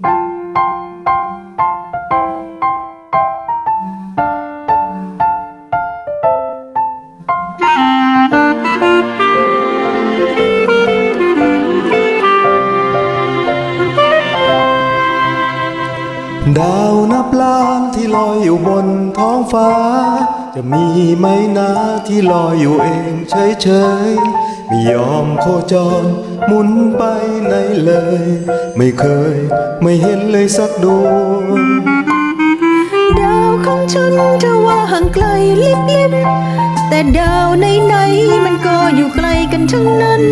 ดาวนับล้านที่ลอยอยู่บนท้องฟ้า จะมีไหมนะที่ลอยอยู่เองเฉยๆ ไม่ยอมโคจรหมุนไปไหนเลย ไม่เคยไม่เห็นเลยสักดวงดาวของฉันจะว่าห่างไกลลิบลิบแต่ดาวไหนๆมันก็อยู่ไกลกันทั้งนั้น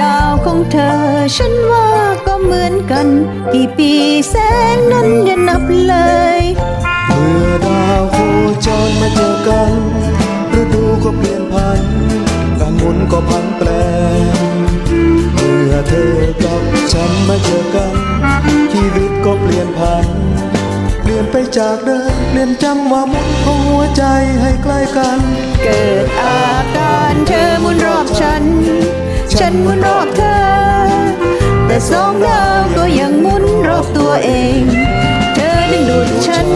ดาวของเธอฉันว่าก็เหมือนกัน กี่ปีแสงนั้นอย่านับเลย เมื่อดาวโคจรมาเจอกัน ก็พันแปรเมื่อเธอกับฉันมาเจอกัน ชีวิตก็เปลี่ยนพัน เปลี่ยนไปจากเดิมเปลี่ยนจังหวะหมุนของหัวใจให้ใกล้กัน เกิดอาการเธอมุนรอบฉัน ฉันมุนรอบเธอ แต่สองดาก็ยังมุนรอบตัวเอง เธอดึงดูดฉัน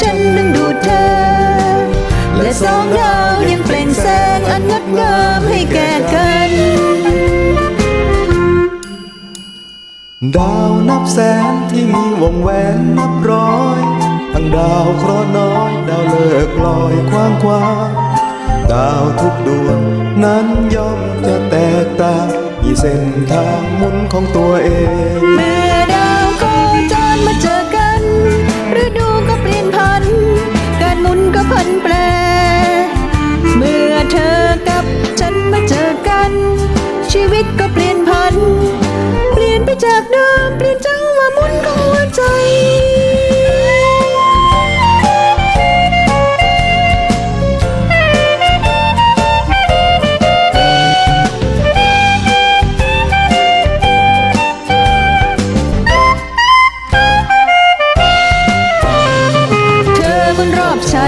ฉันดึงดูดเธอ และสองเปล่งแส งอันงดามให้แก่กัน ดาวนับแสนที่มีวงแหวนนับร้อย ทั้งดาวเคราะห์น้อย ดาวเลิกลอยคว้างคว้างดาวทุกดวงนั้นย่อมจะแตกต่างมีเส้นทางหมุนของตัวเอง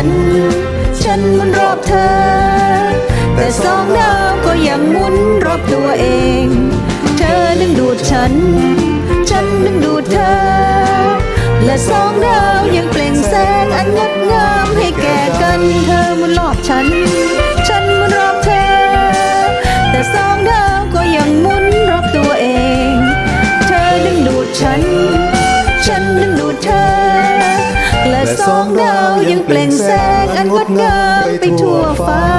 นฉันฉันมุนรอบเธอ แต่สองดาวก็ยังหมุนรอบตัวเอง เธอดึงดูดฉัน ฉันดึงดูดเธอ และสองดาวยังเปล่งแสงอันงดงามให้แก่กันเธอมุนรอบฉัน ฉันมุนรอบเธอ แต่สองดาวก็ยังหมุนรอบตัวเอง เธอดึงดูดฉัน ฉันดึงดูดเธอ และสองดาวยังเปล่ง to a fire.